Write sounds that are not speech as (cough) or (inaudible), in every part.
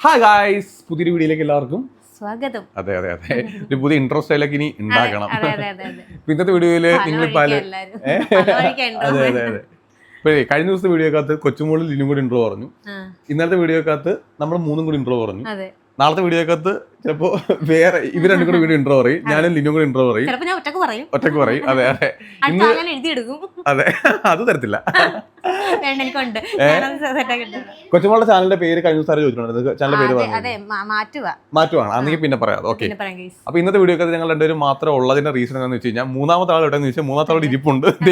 Hi guys പുതിയൊരു വീഡിയോയിലേക്ക് എല്ലാവർക്കും സ്വാഗതം. അതെ അതെ അതെ. ഒരു പുതിയ ഇൻട്രോ സ്റ്റൈലൊക്കെ ഇനി ഉണ്ടാക്കണം. ഇന്നത്തെ വീഡിയോയിൽ നിങ്ങൾ പല അതെ അതെ അതെ. ഇപ്പോഴേ കഴിഞ്ഞ ദിവസത്തെ വീഡിയോക്കകത്ത് കൊച്ചുമോളിൽ ഇന്നും കൂടി ഇൻട്രോ പറഞ്ഞു. ഇന്നത്തെ വീഡിയോക്കകത്ത് നമ്മൾ മൂന്നും കൂടി ഇൻട്രോ പറഞ്ഞു. നാളത്തെ വീഡിയോക്കകത്ത് ചിലപ്പോ വേറെ ഇവർ രണ്ടും കൂടി വീഡിയോ ഇൻട്രോ പറയും. ഞാനും ലിനും കൂടി ഇൻട്രോ പറയും. ഒറ്റയ്ക്ക് പറയും. ഒറ്റയ്ക്ക് പറയും. അതെ അതെ. അതെ അത് തരത്തില്ല. കൊച്ചുമോളുടെ ചാനലിന്റെ പേര് കഴിഞ്ഞ ആരും ചോദിച്ചിട്ടുണ്ട്. ചാനലിന്റെ പേര് മാറ്റുവാണ്. അന്നെങ്കിൽ പിന്നെ പറയാം. ഓക്കെ. അപ്പൊ ഇന്നത്തെ വീഡിയോ ഒക്കെ ഞങ്ങൾ രണ്ടുപേരും മാത്രം ഉള്ളതിന്റെ റീസൺ എന്താണെന്ന് വെച്ച് കഴിഞ്ഞാൽ മൂന്നാമത്തെ ആൾ എവിടെയെന്ന് വെച്ചാൽ മൂന്നാമത്തെ ആൾ ഇരിപ്പുണ്ട്. (laughs)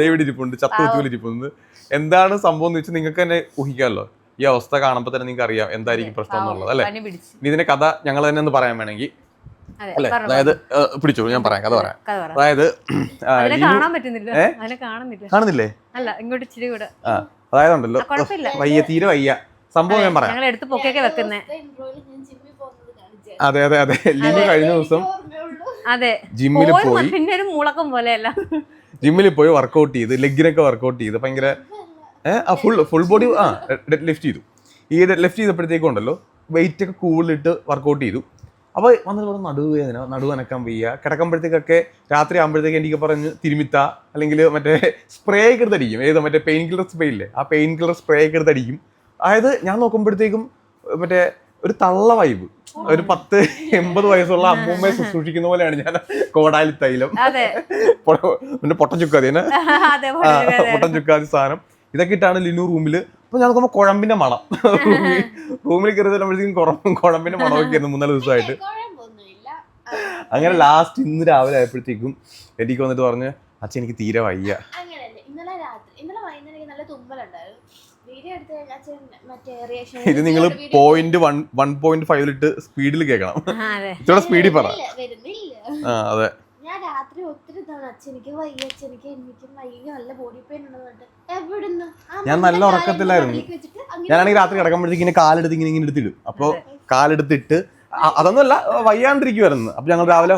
ഡേവിഡ് ഇരിപ്പുണ്ട്. ചത്തു ഇരിപ്പുണ്ട്. എന്താണ് സംഭവം എന്ന് വെച്ചാൽ നിങ്ങൾക്ക് തന്നെ ഊഹിക്കാമല്ലോ. ഈ അവസ്ഥ കാണുമ്പോൾ തന്നെ നിങ്ങൾക്ക് അറിയാം എന്തായിരിക്കും പ്രശ്നം എന്നുള്ളത് അല്ലെ? ഇതിന്റെ കഥ ഞങ്ങൾ തന്നെ ഒന്ന് പറയാൻ വേണമെങ്കിൽ അല്ലെ? അതായത് പിടിച്ചോളൂ ഞാൻ പറയാം കഥ പറയാം. അതായത് കാണുന്നില്ല. കാണുന്നില്ലേ? അല്ല ഇങ്ങോട്ട് ഇച്ചിരി കൂടെ. ആ അതായത് ഉണ്ടല്ലോ വയ്യ തീരെ വയ്യ. സംഭവം ഞാൻ പറയാം. അതെ അതെ അതെ. ലിനു കഴിഞ്ഞ ദിവസം അതെ. ജിമ്മിൽ പോയി. പിന്നെ ഒരു മുളക്കം പോലെയല്ല. ജിമ്മിൽ പോയി വർക്കൗട്ട് ചെയ്ത് ലെഗിനൊക്കെ വർക്കൗട്ട് ചെയ്ത് ഭയങ്കര ആ ഫുൾ ഫുൾ ബോഡി ആ ഡെഡ് ലിഫ്റ്റ് ചെയ്തു. ഈ ഡെഡ് ലിഫ്റ്റ് ചെയ്തപ്പോഴത്തേക്കും ഉണ്ടല്ലോ വെയിറ്റ് ഒക്കെ കൂടുതലിട്ട് വർക്കൗട്ട് ചെയ്തു. അപ്പോൾ വന്നിട്ട് പറഞ്ഞു നടുവേദന നടുവ് അനക്കാൻ വയ്യ. കിടക്കുമ്പോഴത്തേക്കൊക്കെ രാത്രി ആകുമ്പോഴത്തേക്ക് എനിക്ക് പറഞ്ഞ് തിരുമിത്ത അല്ലെങ്കിൽ മറ്റേ സ്പ്രേ ഒക്കെ എടുത്തടിക്കും. ഏത് മറ്റേ പെയിൻ കില്ലർ സ്പ്രേ ഇല്ലേ? ആ പെയിൻ കില്ലർ സ്പ്രേ ഒക്കെ എടുത്തടിക്കും. അതായത് ഞാൻ നോക്കുമ്പോഴത്തേക്കും മറ്റേ ഒരു തള്ള വൈബ് ഒരു പത്ത് എൺപത് വയസ്സുള്ള അമ്മൂമ്മയെ ശുശ്രൂഷിക്കുന്ന പോലെയാണ് ഞാൻ കോടാലി തൈലം. പിന്നെ പൊട്ടൻ ചുക്കാതി (laughs) പൊട്ടൻ ചുക്കാതി സാധനം. ഇതൊക്കെ ഇട്ടാണ് ലിനു റൂമിൽ അപ്പൊ ഞാൻ നോക്കുമ്പോൾ കുഴമ്പിന്റെ മണം. റൂമിൽ റൂമിൽ കയറി ചെല്ലുമ്പോഴത്തേക്കും കുഴമ്പിന്റെ മണമൊക്കെ ആയിരുന്നു മൂന്നാൽ ദിവസമായിട്ട്. അങ്ങനെ ലാസ്റ്റ് ഇന്ന് രാവിലെ ആയപ്പോഴത്തേക്കും എനിക്ക് വന്നിട്ട് പറഞ്ഞ് അച്ഛൻ എനിക്ക് തീരെ വയ്യ. ഇത് നിങ്ങൾ പോയിന്റ് വൺ വൺ പോയിന്റ് ഫൈവിലിട്ട് സ്പീഡിൽ കേൾക്കണം. ഇത്ര സ്പീഡിൽ പറ. വരുന്നില്ല. ആ അതെ. രാത്രി ഒത്തിരി തവണ അച്ഛനിക്ക് വയ്യ അച്ഛനിക്ക് എനിക്ക് വയ്യ. നല്ല ബോഡി പെയിൻ ഉണ്ടെന്ന് പറഞ്ഞിട്ട്. എവിടുന്ന്? ഞാൻ നല്ല ഉറക്കത്തിലായിരുന്നു. ഞാനാണെങ്കിൽ രാത്രി കിടക്കുമ്പോഴത്തേക്ക് ഇങ്ങനെ കാലെടുത്ത് ഇങ്ങനെ ഇങ്ങനെ എടുത്തിടും അപ്പോൾ കാലെടുത്തിട്ട് അതൊന്നുമല്ല വയ്യാണ്ടിരിക്കുവായിരുന്നു. അപ്പൊ ഞങ്ങൾ രാവിലെ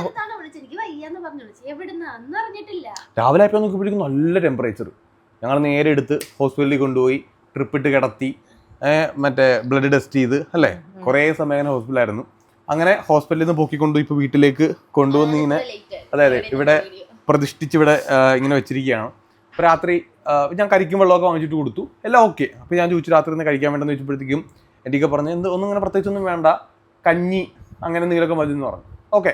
രാവിലെ ആയപ്പോൾ നോക്കിയപ്പോഴേക്കും നല്ല ടെമ്പറേച്ചർ ഞങ്ങൾ നേരെ എടുത്ത് ഹോസ്പിറ്റലിൽ കൊണ്ടുപോയി ട്രിപ്പ് ഇട്ട് കിടത്തി മറ്റേ ബ്ലഡ് ടെസ്റ്റ് ചെയ്ത് അല്ലേ? കുറേ സമയം അങ്ങനെ ഹോസ്പിറ്റലായിരുന്നു അങ്ങനെ ഹോസ്പിറ്റലിൽ നിന്ന് പൊക്കിക്കൊണ്ടു ഇപ്പൊ വീട്ടിലേക്ക് കൊണ്ടുവന്ന് ഇങ്ങനെ ലേറ്റ് അതെ അതെ ഇവിടെ പ്രതിഷ്ഠിച്ച് ഇവിടെ ഇങ്ങനെ വെച്ചിരിക്കുകയാണ്. അപ്പോൾ രാത്രി ഞാൻ കരിക്കും വെള്ളമൊക്കെ വാങ്ങിച്ചിട്ട് കൊടുത്തു. എല്ലാം ഓക്കെ. അപ്പോൾ ഞാൻ ചോദിച്ചു രാത്രി നിന്ന് കഴിക്കാൻ വേണ്ടെന്ന് ചോദിച്ചപ്പോഴത്തേക്കും എനിക്ക് പറഞ്ഞു എന്ത് ഒന്നും അങ്ങനെ പ്രത്യേകിച്ചൊന്നും വേണ്ട. കഞ്ഞി അങ്ങനെ എന്തെങ്കിലുമൊക്കെ മതി എന്ന് പറഞ്ഞു. ഓക്കെ.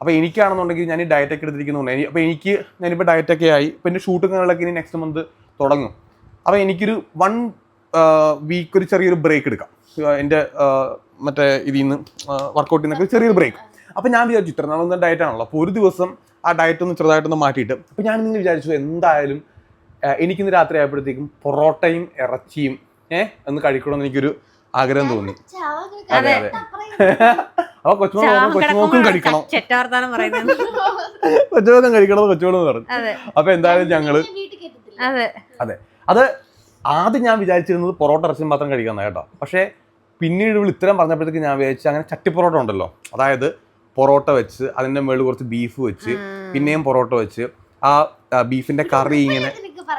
അപ്പോൾ എനിക്കാണെന്നുണ്ടെങ്കിൽ ഞാൻ ഈ ഡയറ്റൊക്കെ എടുത്തിരിക്കുന്നുണ്ട് അപ്പോൾ എനിക്ക് ഞാനിപ്പോൾ ഡയറ്റൊക്കെ ആയി. ഇപ്പോൾ എന്റെ ഷൂട്ടും കാര്യങ്ങളൊക്കെ ഇനി നെക്സ്റ്റ് മന്ത് തുടങ്ങും. അപ്പോൾ എനിക്കൊരു വൺ വീക്ക് ഒരു ചെറിയൊരു ബ്രേക്ക് എടുക്കാം. എന്റെ മറ്റേ ഇതിൽ നിന്ന് വർക്കൗട്ടിൽ നിന്നൊക്കെ ചെറിയൊരു ബ്രേക്ക് അപ്പോൾ ഞാൻ വിചാരിച്ചു ഇത്ര നാളൊന്നും ഡയറ്റ് ആണല്ലോ അപ്പോൾ ഒരു ദിവസം ആ ഡയറ്റ് ഒന്ന് ചെറുതായിട്ടൊന്ന് മാറ്റിയിട്ട് അപ്പോൾ ഞാൻ ഇന്ന് വിചാരിച്ചു എന്തായാലും എനിക്കിന്ന് രാത്രി ആയപ്പോഴത്തേക്കും പൊറോട്ടയും ഇറച്ചിയും ഏഹ് ഒന്ന് കഴിക്കണമെന്ന് എനിക്കൊരു ആഗ്രഹം തോന്നി അതെ അതെ അപ്പൊ കൊച്ചുമോക്കും കൊച്ചുമോക്കും കഴിക്കണം കൊച്ചുമോക്കും കഴിക്കണം കൊച്ചുമോളെന്ന് പറഞ്ഞു അപ്പൊ എന്തായാലും ഞങ്ങൾ അതെ അതെ ആദ്യം ഞാൻ വിചാരിച്ചിരുന്നത് പൊറോട്ട ഇറച്ചി മാത്രം കഴിക്കാമെന്ന് കേട്ടോ പക്ഷേ പിന്നീട് ഇവൾ ഇത്തരം പറഞ്ഞപ്പോഴത്തേക്ക് ഞാൻ വിചാരിച്ചു അങ്ങനെ ചട്ടി പൊറോട്ട ഉണ്ടല്ലോ അതായത് പൊറോട്ട വെച്ച് അതിന്റെ മുകളിൽ കുറച്ച് ബീഫ് വെച്ച് പിന്നെയും പൊറോട്ട വെച്ച് ആ ബീഫിന്റെ കറി ഇങ്ങനെ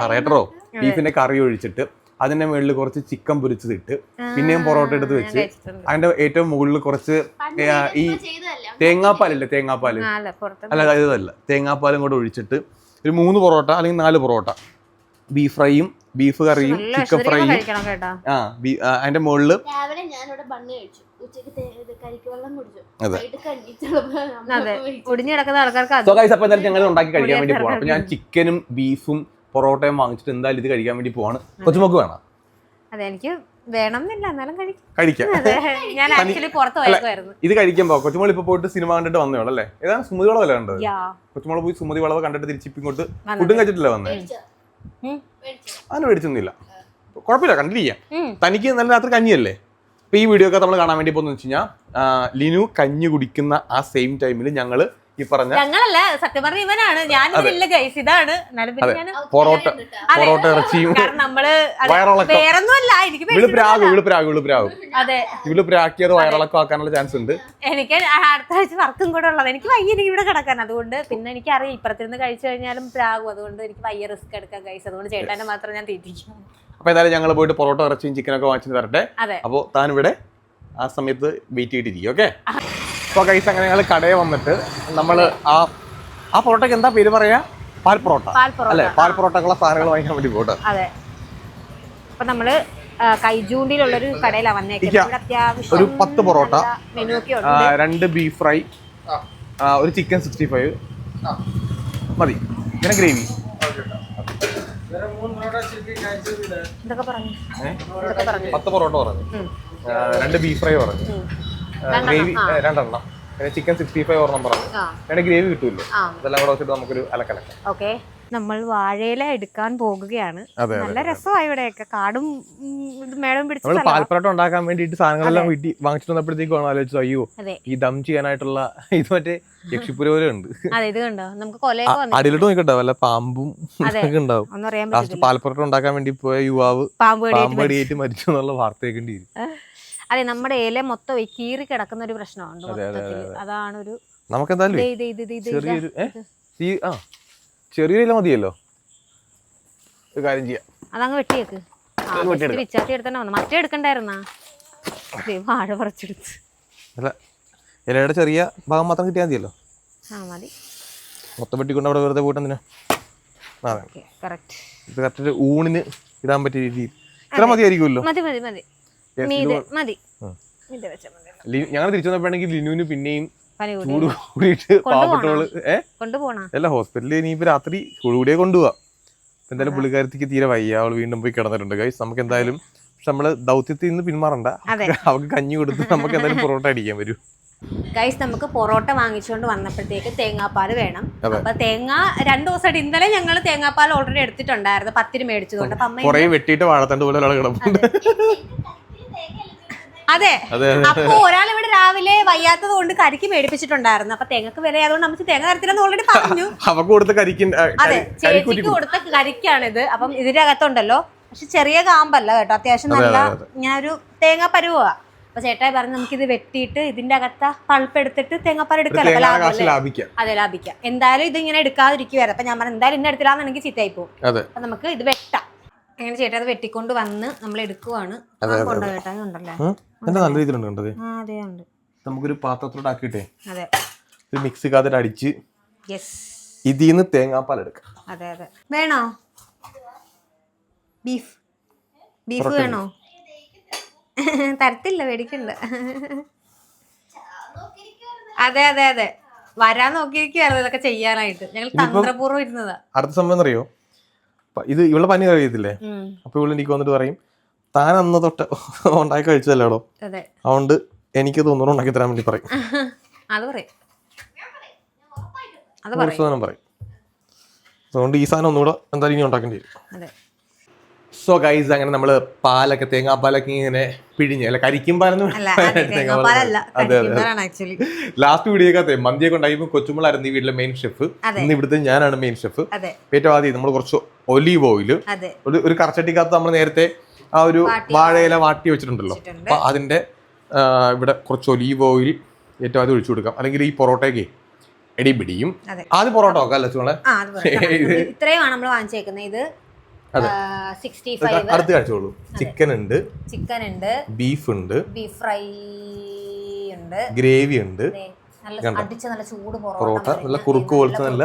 പറയട്ടോ ബീഫിന്റെ കറി ഒഴിച്ചിട്ട് അതിന്റെ മുകളിൽ കുറച്ച് ചിക്കൻ പൊരിച്ചതിട്ട് പിന്നെയും പൊറോട്ട എടുത്ത് വെച്ച് അതിന്റെ ഏറ്റവും മുകളിൽ കുറച്ച് ഈ തേങ്ങാപ്പാലല്ലേ തേങ്ങാപ്പാൽ? അല്ല ഇതല്ല. തേങ്ങാപ്പാലും കൂടെ ഒഴിച്ചിട്ട് ഒരു മൂന്ന് പൊറോട്ട അല്ലെങ്കിൽ നാല് പൊറോട്ട. ബീഫ് ഫ്രൈയും ബീഫ് കറിയും ചിക്കൻ ഫ്രൈയും ആ, അതിന്റെ മുകളിൽ അതെ. ഒടിഞ്ഞു കിടക്കുന്ന ആൾക്കാർക്ക് അത് സോ ഗൈസ് അപ്പോൾ എന്തായാലും ഞങ്ങൾ ഉണ്ടാക്കി കഴിക്കാൻ വേണ്ടി പോകണം അപ്പോൾ ഞാൻ ചിക്കനും ബീഫും പൊറോട്ടയും വാങ്ങിച്ചിട്ട് എന്തായാലും ഇത് കഴിക്കാൻ വേണ്ടി പോവാണ്. കൊച്ചുമോക്ക് വേണം? അതെ എനിക്ക് വേണം എന്നില്ല എന്നാലും കഴിക്കും. കഴിക്കാം. അതെ. ഞാൻ ആക്ച്വലി പുറത്ത് പോയതായിരുന്നു. ഇത് കഴിക്കുമ്പോ കൊച്ചുമോൾ ഇപ്പൊ പോയിട്ട് സിനിമ കണ്ടിട്ട് വന്നേ അല്ലേ? ഏതാണ്? സുമതി വളവ് അല്ലേ കണ്ടത്? യാ. കൊച്ചുമോൾ പോയി സുമതി വളവ് കണ്ടിട്ട് തിരിച്ചിപ്പിങ്ങോട്ട്. ഫുഡും കഴിച്ചിട്ടില്ല വന്നേ? കഴിച്ചോ? കഴിച്ചോ? അതിന് മേടിച്ചൊന്നുമില്ല. കുഴപ്പമില്ല കണ്ടിരിക്കാം. തനിക്ക് നല്ല രാത്രി കഞ്ഞിയല്ലേ? ഇപ്പൊ ഈ വീഡിയോ ഒക്കെ നമ്മൾ കാണാൻ വേണ്ടി പോകുന്നത് വെച്ച് കഴിഞ്ഞാൽ ലിനു കഞ്ഞി കുടിക്കുന്ന ആ സെയിം ടൈമിൽ ഞങ്ങൾ ഈ പറഞ്ഞ ഞങ്ങളല്ല സത്യം പറഞ്ഞ ഇവനാണ്. ഞാൻ ഇല്ല ഗൈസ് ഇതാണ്. പൊറോട്ട പൊറോട്ട ഇറച്ചിയും നമ്മൾ അതെ, വയറിളക്കം. വേറൊന്നും അല്ല എനിക്ക് പ്രാഗ് അതെ. വയറിളക്കം ആക്കാനുള്ള ചാൻസ് ഉണ്ട്. എനിക്ക് അടുത്ത ആഴ്ച വർക്കും കൂടെ ഉള്ളത്. എനിക്ക് വയ്യ എനിക്ക് ഇവിടെ കിടക്കാൻ. അതുകൊണ്ട് പിന്നെ എനിക്ക് അറിയാം ഇപ്പുറത്തിരുന്ന് കഴിച്ചു കഴിഞ്ഞാലും പ്രാകും അതുകൊണ്ട് എനിക്ക് വയ്യ റിസ്ക് എടുക്കാൻ കഴിച്ചു അതുകൊണ്ട് ചേട്ടാനെ മാത്രം ഞാൻ തീറ്റിക്കും. അപ്പൊ എന്തായാലും ഞങ്ങൾ പോയിട്ട് പൊറോട്ട ഇറച്ചിയും ചിക്കനൊക്കെ വാങ്ങിച്ചു തരട്ടെ അപ്പോൾ താൻ ഇവിടെ ആ സമയത്ത് വെയിറ്റ് ചെയ്തിരിക്കും ഓക്കെ അപ്പോൾ കൈസ് അങ്ങനെ ഞങ്ങൾ കടയിൽ വന്നിട്ട് നമ്മൾ ആ ആ പൊറോട്ടയ്ക്ക് എന്താ പേര് പറയാ? പാൽ പൊറോട്ട. പാൽ പൊറോട്ട. അല്ലെ? പാൽ പൊറോട്ടക്കുള്ള സാധനങ്ങൾ വാങ്ങിക്കാൻ വേണ്ടി പോട്ടെ അതെ. അപ്പൊ നമ്മൾ കൈജൂണ്ടിയിലുള്ള ഒരു കടയിലാണ് വന്നേക്കുന്നത്. ഇക്ക, ഇവിടെ അത്യാവശ്യം ഒരു പത്ത് പൊറോട്ട. മെനു ഒക്കെ ഉണ്ട്. രണ്ട് ബീഫ് ഫ്രൈ ആ, ഒരു ചിക്കൻ സിക്സ്റ്റി ഫൈവ്. മതി. പിന്നെ ഗ്രേവി. പത്ത് പൊറോട്ട പറഞ്ഞു. രണ്ട് ബീഫ് ഫ്രൈ പറഞ്ഞു. ഗ്രേവി രണ്ടെണ്ണം. പിന്നെ ചിക്കൻ സിക്സ്റ്റി ഫൈവ് ഒരെണ്ണം പറഞ്ഞു പിന്നെ ഗ്രേവി കിട്ടൂല്ലോ. അതെല്ലാം കൂടെ വെച്ചിട്ട് നമുക്കൊരു അലക്കലക്ക. ഓക്കെ. നമ്മൾ വാഴയില എടുക്കാൻ പോകുകയാണ്. നല്ല രസമായി ഇവിടെയൊക്കെ. കാടും മേടം പിടിച്ച. പാൽപ്പറോട്ട ഉണ്ടാക്കാൻ വേണ്ടിയിട്ട് സാധനങ്ങളെല്ലാം വീട്ടിൽ വാങ്ങിച്ചിട്ട് വന്നപ്പോഴത്തേക്കും ആലോചിച്ചു അയ്യോ ഈ ദം ചെയ്യാനായിട്ടുള്ള ഇത് മറ്റേ യക്ഷിപ്പുര പോലെ ഉണ്ട്. അതെ ഇത് കണ്ടോ? നമുക്ക് കൊലയൊക്കെ വന്നു അടിയിലോട്ട് നോക്കട്ടെ വല്ല പാമ്പും. ഒക്കെ ഉണ്ടാവും. ലാസ്റ്റ് പാൽപ്പറോട്ട ഉണ്ടാക്കാൻ വേണ്ടി പോയ യുവാവ് പാമ്പ് കടിയേറ്റ് മരിച്ചു. എന്നുള്ള വാർത്തയൊക്കെ അതെ നമ്മുടെ ഇല മൊത്തം കീറി കിടക്കുന്ന ഒരു പ്രശ്നമുണ്ട് അതെ, അതെ, അതാണ് ഒരു നമുക്ക് എന്തായാലും ദേ, ഇത് ഇത് ഇത്. ഇത് ഇതാ. ചെറിയൊരു ഇല മതിയല്ലോ? ഒരു കാര്യം ചെയ്യാം. അതങ്ങ് വെട്ടിയേക്ക്. എടുത്തന്നെ വന്നു. മറ്റേ എടുക്കണ്ടായിരുന്നാ? വാഴ പറിച്ചെടുത്ത്. അല്ല ഇലയുടെ ചെറിയ ഭാഗം മാത്രം കിട്ടിയാൽ മതിയല്ലോ? ആ മതി. മൊത്തം വെട്ടിക്കൊണ്ട് അവിടെ വെറുതെ പോയിട്ട് എന്തിനാ? അതെ ഓക്കെ കറക്റ്റ് ഇത് കറക്റ്റ് ഊണിന് ഇടാൻ പറ്റിയ രീതിയിൽ. ഇത്ര മതിയായിരിക്കുമല്ലോ? മതി മതി മതി. മീത് ഞങ്ങൾ തിരിച്ചു വന്നപ്പോഴാണെങ്കിൽ ലിനുവിന് പിന്നെയും പനി കൂടി. ചൂട് കൂടിയിട്ട് പാവപ്പെട്ടവൾ അല്ല ഹോസ്പിറ്റലിൽ ഇനിയിപ്പോ രാത്രി ചൂട് കൂടിയേ കൊണ്ടുപോവാ. എന്തായാലും പുള്ളിക്കാരത്തിക്ക് തീരെ വയ്യ. അവൾ വീണ്ടും പോയി കിടന്നിട്ടുണ്ട്. ഗൈസ് നമുക്ക് എന്തായാലും പക്ഷെ നമ്മൾ ദൗത്യത്തിൽ നിന്ന് പിന്മാറണ്ട. അവക്ക് അവൾക്ക് കഞ്ഞി കൊടുത്ത് നമുക്ക് എന്തായാലും (laughs) പൊറോട്ട അടിക്കാൻ വരും. ഗൈസ് നമുക്ക് പൊറോട്ട വാങ്ങിച്ചുകൊണ്ട് വന്നപ്പോഴത്തേക്ക് തേങ്ങാപ്പാൽ വേണം. അപ്പൊ തേങ്ങ രണ്ടു ദിവസമായിട്ട് ഇന്നലെ ഞങ്ങൾ തേങ്ങാപ്പാൽ ഓൾറെഡി എടുത്തിട്ടുണ്ടായിരുന്നു. പത്തിരി മേടിച്ചതുകൊണ്ട്. അപ്പൊ അമ്മ കൊറേ വെട്ടിയിട്ട് വാഴത്തണ്ട് പോലെ കിടപ്പുണ്ട്. (laughs) അതെ. അപ്പൊ ഒരാൾ ഇവിടെ രാവിലെ വയ്യാത്തത് കൊണ്ട് കരിക്ക് മേടിപ്പിച്ചിട്ടുണ്ടായിരുന്നു. അപ്പൊ തേങ്ങക്ക് വില ആയതുകൊണ്ട് നമുക്ക് തേങ്ങ തരത്തിലെന്ന് ഓൾറെഡി പറഞ്ഞു. (laughs) അവക്ക് കൊടുത്ത കരിക്ക് അതെ ചേച്ചിക്ക് കൊടുത്ത കരിക്കാണിത്. അപ്പം ഇതിന്റെ അകത്തുണ്ടല്ലോ പക്ഷെ ചെറിയ കാമ്പല്ല കേട്ടോ. അത്യാവശ്യം നല്ല ഞാൻ ഒരു തേങ്ങ പരുവാ അപ്പൊ ചേട്ടായി പറഞ്ഞു നമുക്കിത് വെട്ടിയിട്ട് ഇതിന്റെ അകത്ത പൾപ്പ് എടുത്തിട്ട് തേങ്ങാപ്പാൽ എടുക്കാമല്ലോ അതെ ലാഭിക്കാം. എന്തായാലും ഇത് ഇങ്ങനെ എടുക്കാതിരിക്കുവായിരുന്നു. അപ്പൊ ഞാൻ പറഞ്ഞു എന്തായാലും ഇന്ന് എനിക്ക് ചീത്തയായി പോകും. അപ്പൊ നമുക്ക് ഇത് വെട്ടാം. അങ്ങനെ ചേട്ടാ അത് വെട്ടിക്കൊണ്ട് വന്ന് നമ്മൾ എടുക്കുവാണ്. കൊണ്ടോ ചേട്ടാ ഉണ്ടല്ലേ ഉം? നല്ല രീതിയിലുണ്ട് കണ്ടത്. അതെ ഉണ്ട്. നമുക്കൊരു പാത്രത്തിലോട്ട് ആക്കിയിട്ടേ. അതെ. ഒരു മിക്സി കാത്തിട്ട് അടിച്ച് യെസ് ഇതിൽ നിന്ന് തേങ്ങാപ്പാൽ എടുക്കാം. അതെ അതെ. വേണോ? ബീഫ് ബീഫ് വേണോ? തരത്തില്ല മേടിക്കണ്ട അതെ അതെ അതെ. വരാൻ നോക്കിയിരിക്കുവായിരുന്നു ഇതൊക്കെ ചെയ്യാനായിട്ട്. ഞങ്ങൾ തന്ത്രപൂർവം ഇരുന്നതാ. അടുത്ത സമയം അറിയോ ഇത് ഇവളുടെ പനി അറിയത്തില്ലേ ഉം, അപ്പൊ ഇവൾ എനിക്ക് വന്നിട്ട് പറയും താൻ അന്ന് തൊട്ട് (laughs) ഉണ്ടാക്കി കഴിച്ചതല്ലേടോ? അതെ. അതുകൊണ്ട് എനിക്ക് തോന്നുന്നു ഉണ്ടാക്കി തരാൻ വേണ്ടി പറയും. (laughs) അത് പറയും. അത് അതുകൊണ്ട് ഈ സാധനം ഒന്നുകൂടെ എന്തായാലും ഇനി ഉണ്ടാക്കേണ്ടി വരും. സോ ഗൈസ് അങ്ങനെ നമ്മൾ പാലൊക്കെ തേങ്ങാപ്പാലൊക്കെ ഇങ്ങനെ പിഴിഞ്ഞ് അല്ല കരിക്കും പാലെന്ന് അതെ, അതെ ലാസ്റ്റ് വീഡിയോക്കകത്തെ മന്തിയൊക്കെ ഉണ്ടാക്കിയപ്പോൾ കൊച്ചുമ്പളായിരുന്നു ഈ വീട്ടിലെ മെയിൻ ഷെഫ് ഇന്ന് ഇവിടുത്തെ ഞാനാണ് മെയിൻ ഷെഫ് ഏറ്റവും ആദ്യം നമ്മൾ കുറച്ച് ഒലീവ് ഓയിൽ ഒരു കറച്ചട്ടിക്കകത്ത് നമ്മൾ നേരത്തെ ആ ഒരു വാഴയില വാട്ടി വെച്ചിട്ടുണ്ടല്ലോ. വെച്ചിട്ടുണ്ട്. അപ്പൊ അതിന്റെ ഇവിടെ കുറച്ച് ഒലീവ് ഓയിൽ ഏറ്റവും ആദ്യം ഒഴിച്ചു കൊടുക്കാം. അല്ലെങ്കിൽ ഈ പൊറോട്ടയ്ക്ക് എടി പിടിയും. ആദ്യം പൊറോട്ട വെക്കാം അല്ലേ ഇത്രയുമാണ് നമ്മൾ വാങ്ങിച്ചേക്കുന്നത്. ഇത് സിക്സ്റ്റി ഫൈവ് അടുത്ത് കഴിച്ചോളൂ ചിക്കൻ ഉണ്ട്. ചിക്കൻ ഉണ്ട് ബീഫ് ഉണ്ട്. ബീഫ് ഫ്രൈ ഉണ്ട്. ഗ്രേവി ഉണ്ട്. നല്ല ചൂട് പൊറോട്ട നല്ല കുറുക്ക് പോലത്തെ നല്ല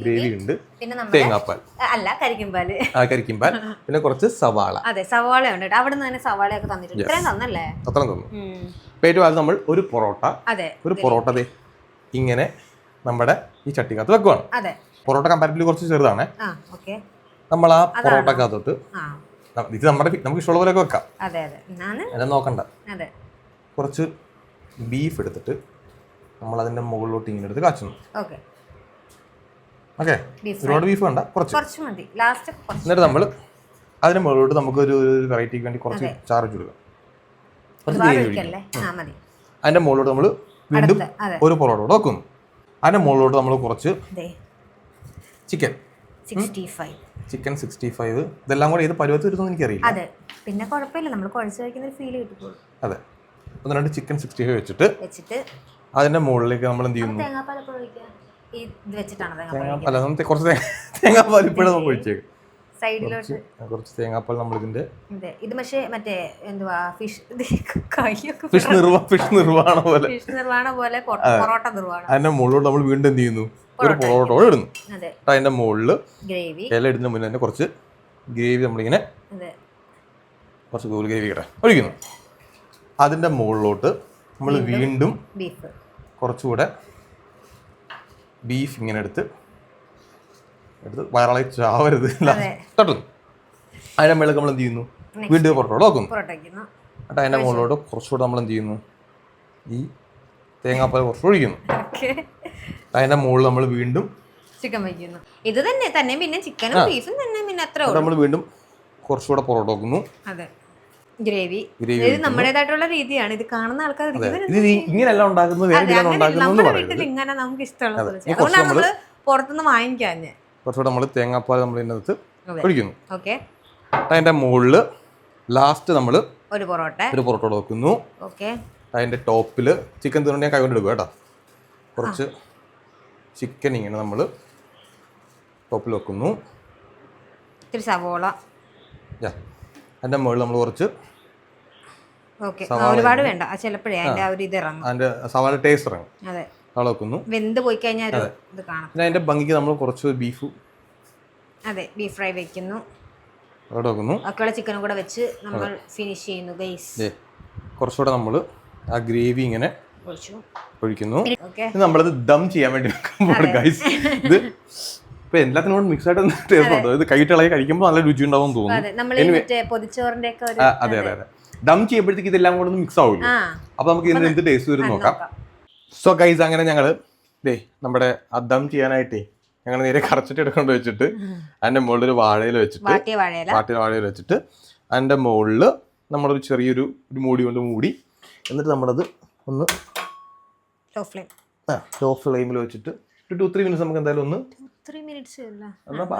ഗ്രേവി ഉണ്ട്. പിന്നെ തേങ്ങാപ്പാൽ. അല്ല കരിക്കുംപാൽ ആ കരിക്കുമ്പാൽ പിന്നെ കുറച്ച് സവാള. അതെ സവാള ഉണ്ട് അവിടെ നിന്ന് തന്നെ സവാളയൊക്കെ തന്നിട്ടുണ്ട്. ഇത്രയും തന്നല്ലേ? അത്രയും തന്നു. ഏറ്റവും ആദ്യം നമ്മൾ ഒരു പൊറോട്ട അതെ. ഒരു പൊറോട്ട ഇങ്ങനെ നമ്മുടെ ഈ ചട്ടിക്കകത്ത് വെക്കുവാണ്. അതെ. പൊറോട്ട കമ്പാരിറ്റീവ്ലി കുറച്ച് ചെറുതാണ്. നമ്മൾ ആ. പൊറോട്ടക്കകത്തോട്ട് ഇത് നമ്മുടെ നമുക്ക് ഇഷ്ടമുള്ള പോലെയൊക്കെ വെക്കാം. അതെ നോക്കണ്ട. കുറച്ച് ബീഫ് എടുത്തിട്ട് നമ്മൾ അതിന്റെ മുകളിലോട്ട് ഇങ്ങനെ എടുത്ത് കാച്ചുന്നു. ഓക്കെ. ഒരുപാട് ബീഫ് വേണ്ട. കുറച്ച്. എന്നിട്ട് നമ്മൾ അതിന്റെ മുകളിലോട്ട് നമുക്ക് ഒരു വെറൈറ്റിക്ക് വേണ്ടി കുറച്ച് ചാർജ് കൊടുക്കാം. കുറച്ച് ഗ്രേവി ഒഴിക്കാം. അതിന്റെ മുകളിലോട്ട് നമ്മൾ വീണ്ടും ഒരു പൊറോട്ട കൂടെ വെക്കുന്നു. അതിന്റെ മുകളിലോട്ട് നമ്മൾ കുറച്ച് chicken sixty five. Chicken sixty five. ഇതെല്ലാം കൂടെ ഏത് പരുവത്തിൽ വരുന്നതെന്ന് എനിക്കറിയില്ല. അതെ. പിന്നെ കുഴപ്പമില്ല. നമ്മൾ കുഴച്ച് കഴിക്കുന്ന ഫീൽ കിട്ടും അതെ. ഒന്ന് രണ്ട് ചിക്കൻ സിക്സ്റ്റി ഫൈവ് വെച്ചിട്ട് വെച്ചിട്ട് അതിന്റെ മുകളിലേക്ക് നമ്മൾ എന്ത് ചെയ്യുന്നു? തേങ്ങാപ്പാൽ തേങ്ങാ കുറച്ച് തേങ്ങാപ്പാൽ ഇപ്പോഴും നമുക്ക് ഒഴിച്ചേക്കും സൈഡിലോട്ട് കുറച്ച് തേങ്ങാപ്പാൽ നമ്മൾ ഇതിന്റെ ഇത് പക്ഷേ മറ്റേ എന്തുവാ ഫിഷ് ഫിഷ് നിർവ ഫിഷ് നിർവഹണ പോലെ. ഫിഷ് നിർവാണ പോലെ പൊറോട്ട നിർവാണം അതിന്റെ മുകളിലോട്ട് നമ്മൾ വീണ്ടും എന്ത് ചെയ്യുന്നു? ഒരു പൊറോട്ടോട് ഇടുന്നു അതെ. എന്നിട്ട് അതിന്റെ മുകളിൽ ഗ്രേവി. ഇല ഇടുന്ന മുന്നേ തന്നെ കുറച്ച് ഗ്രേവി നമ്മളിങ്ങനെ കുറച്ച് ഗോൾ ഗ്രേവി ഇട ഒഴിക്കുന്നു. അതിന്റെ മുകളിലോട്ട് നമ്മൾ വീണ്ടും ബീഫ്. കുറച്ചുകൂടെ ബീഫ് ഇങ്ങനെ എടുത്ത് എടുത്ത് വയറാളെ ചാവരുത്. തട്ടുന്നു. അതിന്റെ മുകളിൽ നമ്മൾ എന്ത് ചെയ്യുന്നു? വീണ്ടും പൊറോട്ട നോക്കുന്നു എന്നിട്ട് അതിന്റെ മുകളിലോട്ട് കുറച്ചുകൂടെ നമ്മൾ എന്ത് ചെയ്യുന്നു? ഈ തേങ്ങാപ്പാൽ കുറച്ച് ഒഴിക്കുന്നു. അതിന്റെ മുകളിൽ നമ്മൾ വീണ്ടും ചിക്കൻ വയ്ക്കുന്നു. ഇത് തന്നെ തന്നെ പിന്നെ ചിക്കനും ബീഫും തന്നെ പിന്നെ അത്ര നമ്മൾ വീണ്ടും കുറച്ചുകൂടെ പൊറോട്ട വെക്കുന്നു. അതെ. ഗ്രേവി. ഇത് നമ്മുടേതായിട്ടുള്ള രീതിയാണ്. ഇത് കാണുന്ന ആൾക്കാർ ഇങ്ങനെയല്ല ഉണ്ടാക്കുന്നത് നമ്മുടെ വീട്ടിൽ ഇങ്ങനെ നമുക്ക് ഇഷ്ടമുള്ള അതുകൊണ്ടാണ് നമ്മൾ പുറത്തുനിന്ന് വാങ്ങിക്കാഞ്ഞ് കുറച്ചുകൂടെ നമ്മൾ തേങ്ങാപ്പാൽ നമ്മൾ ഇതിനകത്ത് ഒഴിക്കുന്നു. ഓക്കെ. അതിന്റെ മുകളിൽ ലാസ്റ്റ് നമ്മൾ ഒരു പൊറോട്ട. ഒരു പൊറോട്ട വെക്കുന്നു. ഓക്കെ. അതിന്റെ ടോപ്പിൽ ചിക്കൻ തിന്നു ഞാൻ കൈകൊണ്ട് എടുക്കുക കേട്ടോ. കുറച്ച് ചിക്കൻ ഇങ്ങനെ നമ്മൾ ടോപ്പിൽ വെക്കുന്നു. ഇത്തിരി സവോള. അതിന്റെ മുകളിൽ നമ്മൾ കുറച്ച് ഒരുപാട് വേണ്ട. ആ ചിലപ്പോഴേ അതിന്റെ ആ ഒരു ഇത് ഇറങ്ങും. അതിന്റെ സവാള ടേസ്റ്റ് ഇറങ്ങും. അതെ. സവാള വെക്കുന്നു. വെന്ത് പോയി കഴിഞ്ഞാൽ ഒരു ഇത് കാണാം. പിന്നെ അതിന്റെ ഭംഗിക്ക് നമ്മൾ കുറച്ച് ബീഫ് അതെ ബീഫ് ഫ്രൈ വെക്കുന്നു. അവിടെ വെക്കുന്നു. ഒക്കെയുള്ള ചിക്കനും കൂടെ വെച്ച് നമ്മൾ ഫിനിഷ് ചെയ്യുന്നു ഗൈസ് കുറച്ചുകൂടെ നമ്മൾ ആ ഗ്രേവി ഇങ്ങനെ ഒഴിക്കുന്നു. നമ്മളത് ദം ചെയ്യാൻ വേണ്ടി വെക്കുമ്പോൾ ഗൈസ് ഇത് ഇപ്പൊ എല്ലാത്തിനോടും മിക്സ് ആയിട്ട് ടേസ്റ്റ് ഉണ്ട്? ഇത് കൈയിട്ടിളകി കഴിക്കുമ്പോൾ നല്ല രുചി ഉണ്ടാവും തോന്നുന്നു. അതെ അതെ അതെ ദം ചെയ്യുമ്പോഴത്തേക്ക് ഇതെല്ലാം കൂടെ ഒന്ന് മിക്സ് ആവില്ല അപ്പൊ നമുക്ക് ഇതിന് എന്ത് ടേസ്റ്റ് വരും നോക്കാം. സോ ഗൈസ് അങ്ങനെ ഞങ്ങൾ ദേ നമ്മുടെ ആ ദം ചെയ്യാനായിട്ടേ ഞങ്ങൾ നേരെ കറച്ചിട്ട് എടുക്കൊണ്ട് വെച്ചിട്ട് അതിന്റെ മുകളിൽ ഒരു വാഴയിൽ വെച്ചിട്ട് വാട്ടിയ വാഴയിൽ വെച്ചിട്ട് അതിന്റെ മുകളിൽ നമ്മളൊരു ചെറിയൊരു ഒരു മൂടി കൊണ്ട് മൂടി എന്നിട്ട് നമ്മളത് ഒന്ന് ലോ ഫ്ലെയിം ലോ ഫ്ലെയിമിൽ വെച്ചിട്ട് ഒരു ടു ത്രീ മിനിറ്റ്സ് നമുക്ക് എന്തായാലും ഒന്ന്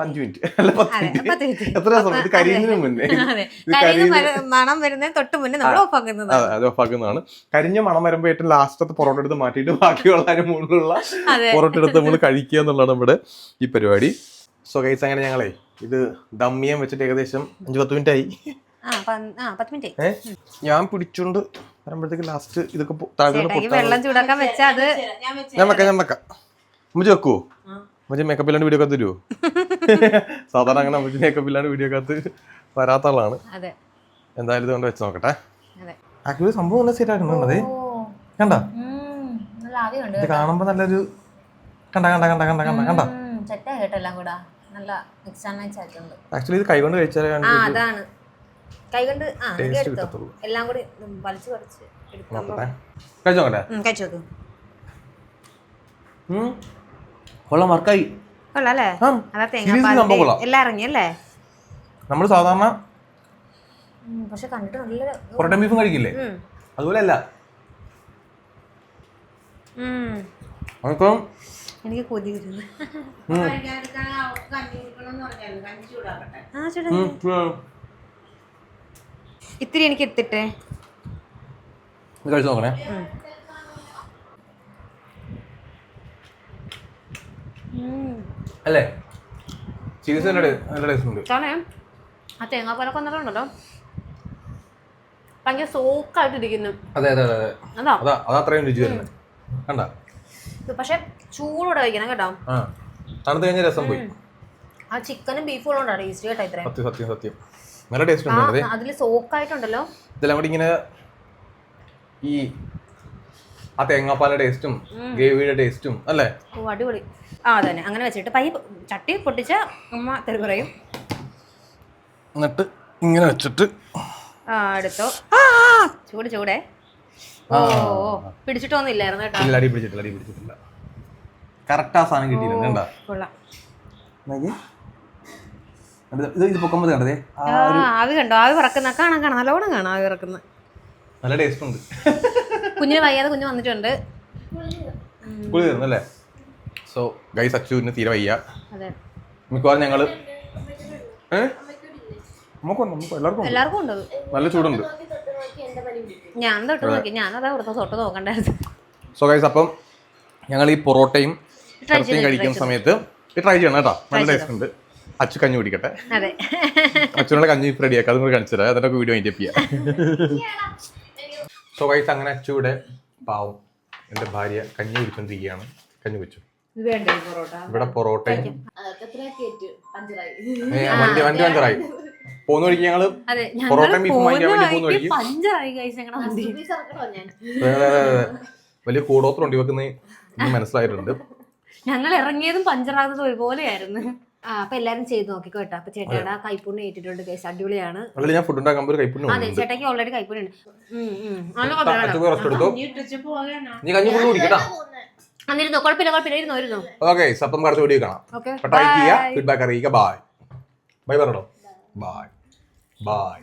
അഞ്ച് മിനിറ്റ് അല്ല പത്ത് മിനിറ്റ് എത്ര സമയം? ഇത് മുന്നേ. മണം വരുന്നതിന് തൊട്ട് മുന്നേ നമ്മൾ ഓഫ് ആക്കുന്നത് അതെ ഓഫ് കരിഞ്ഞ മണം വരുമ്പോൾ ഏറ്റവും ലാസ്റ്റത്തെ പൊറോട്ട എടുത്ത് മാറ്റിയിട്ട് ബാക്കിയുള്ള അതിന് മുകളിലുള്ള പൊറോട്ട എടുത്ത് നമ്മൾ കഴിക്കുക എന്നുള്ളതാണ് നമ്മുടെ ഈ പരിപാടി. സോ ഗൈസ് അങ്ങനെ ഞങ്ങളെ ഇത് ദമ്മിയം വെച്ചിട്ട് ഏകദേശം അഞ്ച് പത്ത് മിനിറ്റ് ആയി. ആ ആ ഞാൻ പിടിച്ചോണ്ട് വരുമ്പോഴത്തേക്ക് ലാസ്റ്റ് ഇതൊക്കെ താഴെ വെള്ളം ചൂടാക്കാൻ വെച്ചാ അത് ഞാൻ വെക്കാം ഞാൻ വെക്കാം അമ്മച്ചി വെക്കുവോ അമ്മച്ചി മേക്കപ്പ് ഇല്ലാണ്ട് വീഡിയോ കത്ത് തരുമോ സാധാരണ അങ്ങനെ അമ്മച്ചി മേക്കപ്പ് ഇല്ലാണ്ട് വീഡിയോ കത്ത് വരാത്ത ആളാണ് അതെ എന്തായാലും ഇതുകൊണ്ട് വെച്ച് നോക്കട്ടെ അതെ ആക്ച്വലി സംഭവം നല്ല സെറ്റ് കണ്ട നല്ല ആവി ഉണ്ട് ഇത് കാണുമ്പോ നല്ലൊരു കണ്ട കണ്ട കണ്ട കണ്ട കണ്ട കണ്ട സെറ്റായി കേട്ടോ എല്ലാം നല്ല മിക്സ് ആൻഡ് മാച്ച് ആയിട്ടുണ്ട് ആക്ച്വലി ഇത് കൈകൊണ്ട് കഴിച്ചാലേ ആ അതാണ് കൈ കൊണ്ട് ആ എടുത്തോ. എല്ലാം കൂടി വലിച്ചു നോക്കട്ടെ. കഴിച്ചു നോക്കട്ടെ കഴിച്ചു നോക്ക്. കൊള്ളാം വർക്കായി. കൊള്ളാം അല്ലേ? ആ അതാ കൊള്ളാം. എല്ലാം ഇറങ്ങി അല്ലേ? നമ്മൾ സാധാരണ പക്ഷെ കണ്ടിട്ട് നല്ല പൊറോട്ട ബീഫും കഴിക്കില്ലേ? അതുപോലെ അല്ല. എനിക്ക് കൊതി. ആ ചൂടാക്കട്ടെ. ഇത്തിരി എനിക്ക് എത്തിട്ടെ കഴിച്ചു നോക്കണേ. അല്ലേ? ചീസ് നല്ല ടേസ്റ്റ് ഉണ്ട്. കാരണം ആ തേങ്ങാപ്പാലൊക്കെ വന്നിട്ടുണ്ടല്ലോ. ഭയങ്കര സോക്കായിട്ടിരിക്കുന്നു അതെ അതെ അതെ അതെ. അതാ. അതാ അതാ അത്രയും രുചി വരുന്നത്. കണ്ട? പക്ഷെ ചൂടോടെ കഴിക്കണം കേട്ടോ. തണുത്ത് കഴിഞ്ഞ രസം പോയി. ആ ചിക്കനും ബീഫും ഉള്ളതുകൊണ്ടാണ് ടേസ്റ്റ് കേട്ടോ ഇത്രയും. സത്യം സത്യം സത്യം. നല്ല ടേസ്റ്റ് ഉണ്ട് അതെ അതിൽ സോക്കായിട്ടുണ്ടല്ലോ. ഇതെല്ലാം കൂടി ഇങ്ങനെ ഈ ആ തേങ്ങാപ്പാല ടേസ്റ്റും ഗ്രേവിയുടെ ടേസ്റ്റും അല്ലേ? ഓ അടിപൊളി. ആ അതന്നെ. അങ്ങനെ വെച്ചിട്ട് പൈ ചട്ടി പൊട്ടിച്ച അമ്മ തെറി പറയും. എന്നിട്ട് ഇങ്ങനെ വെച്ചിട്ട് ആ എടുത്തോ. ചൂട് ചൂടേ. ഓ പിടിച്ചിട്ടൊന്നും ഇല്ലായിരുന്നു കേട്ടോ. ഇല്ല അടി പിടിച്ചിട്ടില്ല അടി പിടിച്ചിട്ടില്ല. കറക്റ്റ് ആ സാധനം കിട്ടിയിരുന്നു കണ്ട? കൊള്ളാം. ഇത് ഇത് പൊക്കുമ്പോൾ കണ്ടതേ? ആ ആവി കണ്ടോ? ആവി പറക്കുന്ന കാണാൻ കാണാം. നല്ലോണം കാണാം ആവി പറക്കുന്ന. നല്ല ടേസ്റ്റ് ഉണ്ട്. കുഞ്ഞിന് വയ്യാതെ കുഞ്ഞ് വന്നിട്ടുണ്ട്. പുളി തരുന്നു അല്ലേ? സോ ഗൈസ് അച്ചുവിന് തീരെ വയ്യ. അതെ. മിക്കവാറും നമുക്കുണ്ട് നമുക്ക് എല്ലാവർക്കും ഉണ്ട്. എല്ലാവർക്കും ഉണ്ട് നല്ല ചൂടുണ്ട്. ഞാൻ തൊട്ട് നോക്കി. ഞാൻ അതാ കൊടുത്ത തൊട്ട് നോക്കണ്ടായിരുന്നു. സോ ഗൈസ് അപ്പം ഞങ്ങൾ ഈ പൊറോട്ടയും ഇറച്ചിയും കഴിക്കുന്ന സമയത്ത് ഇത് ട്രൈ ചെയ്യണം കേട്ടോ. നല്ല ടേസ്റ്റ് ഉണ്ട്. അച്ചു കഞ്ഞി കുടിക്കട്ടെ അതെ. അച്ഛനുള്ള കഞ്ഞി റെഡിയാക്കാം അതും കൂടി കാണിച്ചു തരാം അതിനൊക്കെ വീഡിയോ അതിന്റെ ചെയ്യാം. (laughs) സോ വൈസ് അങ്ങനെ അച്ചുവിടെ പാവം എന്റെ ഭാര്യ കഞ്ഞി കുടിച്ചോണ്ടിരിക്കുകയാണ്. കഞ്ഞി കുടിച്ചു? ഇവിടെ പൊറോട്ടയും എത്ര കേറ്റു പഞ്ചറായി. വണ്ടി വണ്ടി പഞ്ചറായി. പോകുന്ന വഴിക്ക് ഞങ്ങൾ. പൊറോട്ടയും ബീഫും വാങ്ങിക്കാൻ പോകുന്ന വഴിക്ക്. വലിയ കൂടോത്രം ഉണ്ട് ഇവക്ക് മനസ്സിലായിട്ടുണ്ട്. ഞങ്ങൾ ഇറങ്ങിയതും പഞ്ചറാകുന്നതും ഒരുപോലെയായിരുന്നു. അപ്പൊ എല്ലാരും ചെയ്ത് നോക്കിക്കോ കേട്ടോ. അപ്പൊ ചേട്ടയുടെ കൈപ്പുണ്ണ് ഏറ്റിട്ടുണ്ട് കേസ് അടിപൊളിയാണ്. അല്ലെങ്കിൽ ഞാൻ ഫുഡ് ഉണ്ടാക്കാൻ ഒരു അതെ ചേട്ടയ്ക്ക് ഓൾറെഡി കൈപ്പുണ്ണ് ഉണ്ട്. നീ കഞ്ഞി കുടിക്കട്ടാ അന്നിരുന്നോ? കുഴപ്പമില്ല കുഴപ്പമില്ല. ഇരുന്നു ഇരുന്നോ? ഓക്കെ അപ്പം അടുത്ത വീഡിയോ കാണാം. ഓക്കെ ട്രൈ ചെയ്യുക ഫീഡ്ബാക്ക് അറിയിക്കുക. ബായ് ബൈ പറഞ്ഞോ? Bye bye